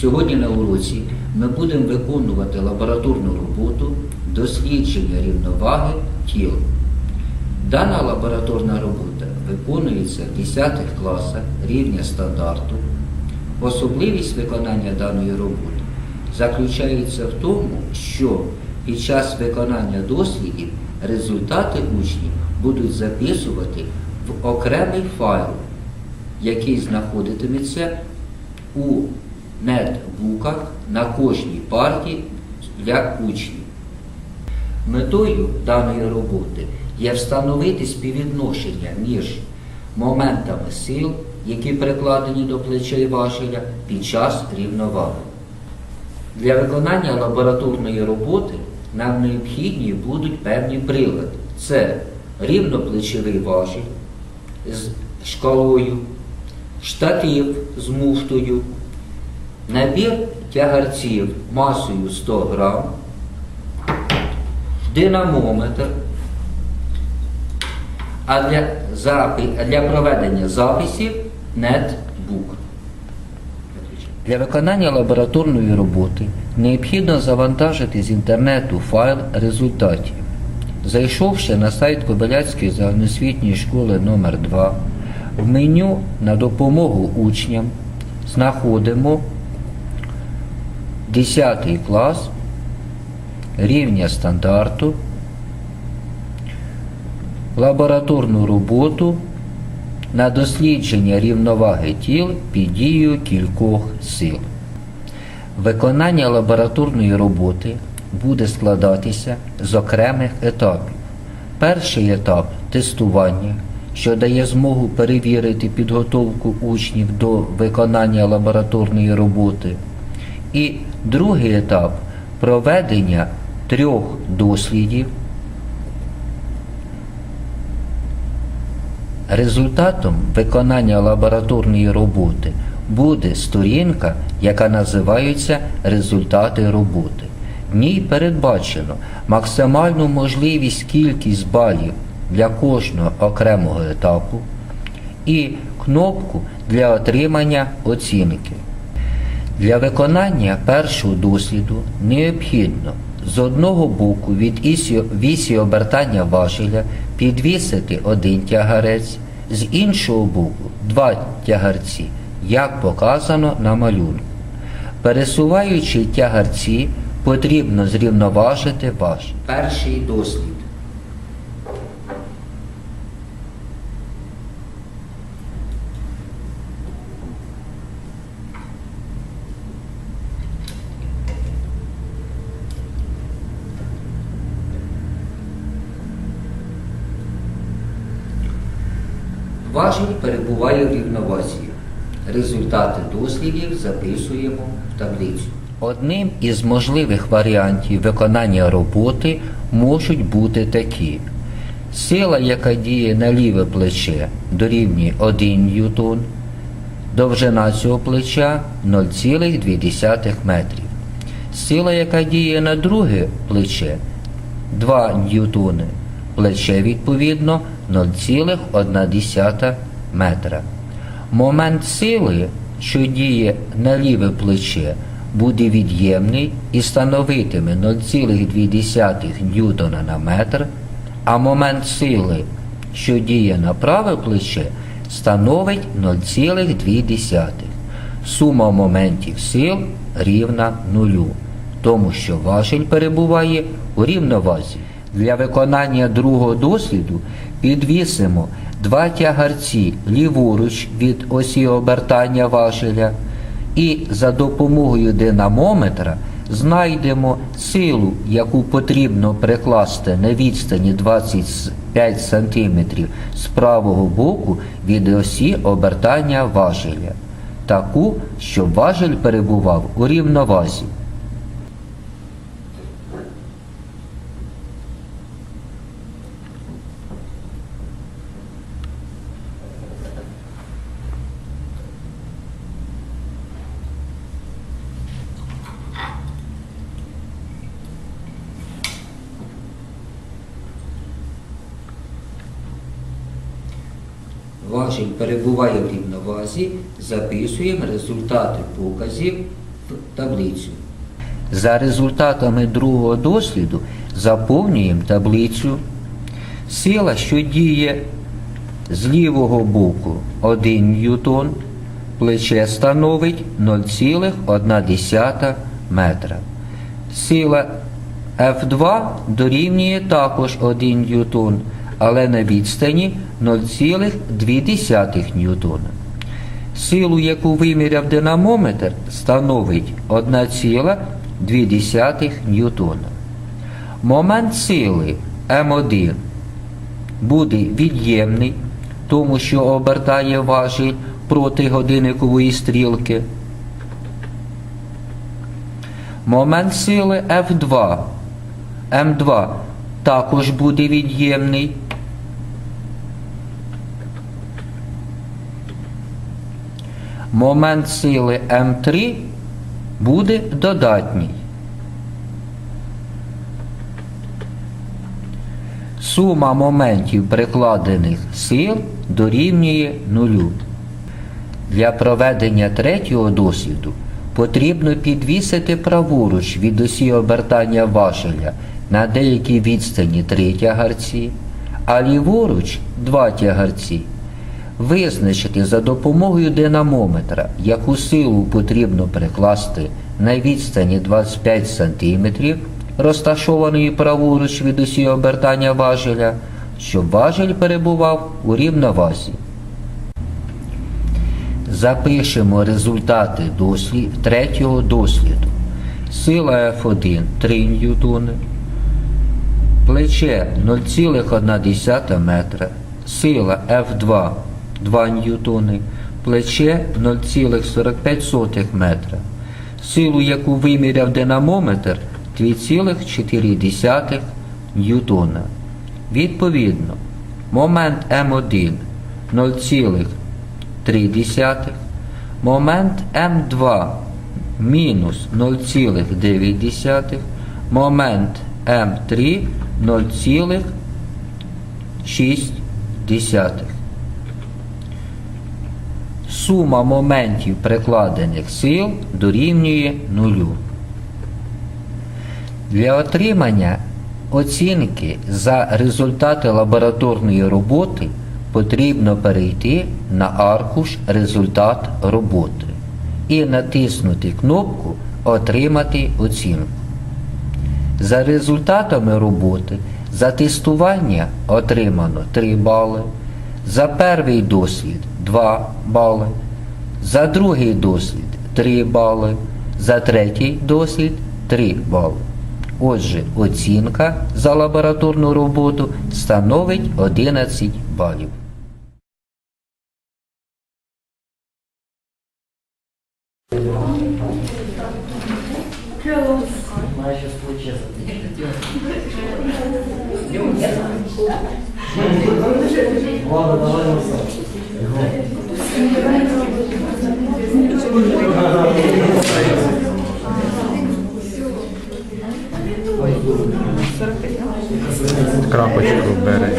Сьогодні на уроці ми будемо виконувати лабораторну роботу дослідження рівноваги тіл. Дана лабораторна робота виконується в 10 класах рівня стандарту. Особливість виконання даної роботи заключається в тому, що під час виконання дослідів результати учнів будуть записувати в окремий файл, який знаходитиметься у нетбуках на кожній парті для учнів. Метою даної роботи є встановити співвідношення між моментами сил, які прикладені до плечей важеля під час рівноваги. Для виконання лабораторної роботи нам необхідні будуть певні прилади. Це рівноплечовий важіль з шкалою, штатив з муфтою, набір тягарців масою 100 грам, динамометр, а для, запи- для проведення записів нетбук. Для виконання лабораторної роботи необхідно завантажити з інтернету файл результатів. Зайшовши на сайт Кобиляцької загальноосвітньої школи номер 2 в меню на допомогу учням знаходимо 10 клас рівня стандарту, лабораторну роботу на дослідження рівноваги тіл під дією кількох сил. Виконання лабораторної роботи буде складатися з окремих етапів. Перший етап тестування, що дає змогу перевірити підготовку учнів до виконання лабораторної роботи. І другий етап проведення трьох дослідів Результатом виконання лабораторної роботи буде сторінка, яка називається Результати роботи. В ній передбачено максимальну можливість кількість балів для кожного окремого етапу і кнопку для отримання оцінки. Для виконання першого досліду необхідно з одного боку від вісі обертання важеля підвісити один тягарець, з іншого боку два тягарці, як показано на малюнку. Пересуваючи тягарці, потрібно зрівноважити важіль. Перший дослід. Важіль перебуває в рівновазі. Результати дослідів записуємо в таблицю. Одним із можливих варіантів виконання роботи можуть бути такі. Сила, яка діє на ліве плече, дорівнює 1 ньютон, довжина цього плеча 0,2 метрів. Сила, яка діє на друге плече 2 ньютони, плече відповідно 0,1 метра. Момент сили, що діє на ліве плече, буде від'ємний і становитиме 0,2 ньютона на метр, а момент сили, що діє на праве плече, становить 0,2. Сума моментів сил рівна нулю, тому що важіль перебуває у рівновазі. Для виконання другого досліду підвісимо два тягарці ліворуч від осі обертання важеля і за допомогою динамометра знайдемо силу, яку потрібно прикласти на відстані 25 см з правого боку від осі обертання важеля, таку, щоб важель перебував у рівновазі. Важіль перебуває в рівновазі, записуємо результати показів в таблицю. За результатами другого досліду заповнюємо таблицю. Сила, що діє з лівого боку 1 ньютон, плече становить 0,1 метра. Сила F2 дорівнює також 1 ньютон, але на відстані 0,2 ньютона. Силу, яку виміряв динамометр, становить 1,2 ньютона. Момент сили М1 буде від'ємний, тому що обертає важіль проти годинникової стрілки. Момент сили F2 М2 також буде від'ємний. Момент сили М3 буде додатній. Сума моментів прикладених сил дорівнює нулю. Для проведення третього досліду потрібно підвісити праворуч від осі обертання важеля на деякій відстані 3 тягарці, а ліворуч 2 тягарці. Визначити за допомогою динамометра, яку силу потрібно прикласти на відстані 25 см, розташованої праворуч від осі обертання важеля, щоб важель перебував у рівновазі. Запишемо результати дослід, третього досліду. Сила F1 3 ньютони, плече 0,1 метра, сила F2 2 ньютони, плече 0,45 метра. Силу, яку виміряв динамометр 2,4 ньютона. Відповідно, момент М1 0,3, момент М2 мінус 0,9, момент М3 0,6. Сума моментів прикладених сил дорівнює нулю. Для отримання оцінки за результати лабораторної роботи потрібно перейти на аркуш Результат роботи і натиснути кнопку Отримати оцінку. За результатами роботи за тестування отримано 3 бали, за перший дослід 2 бали, за другий дослід 3 бали, за третій дослід 3 бали. Отже, оцінка за лабораторну роботу становить 11 балів. Получиться. Ладно, давай на. Крапочку бери.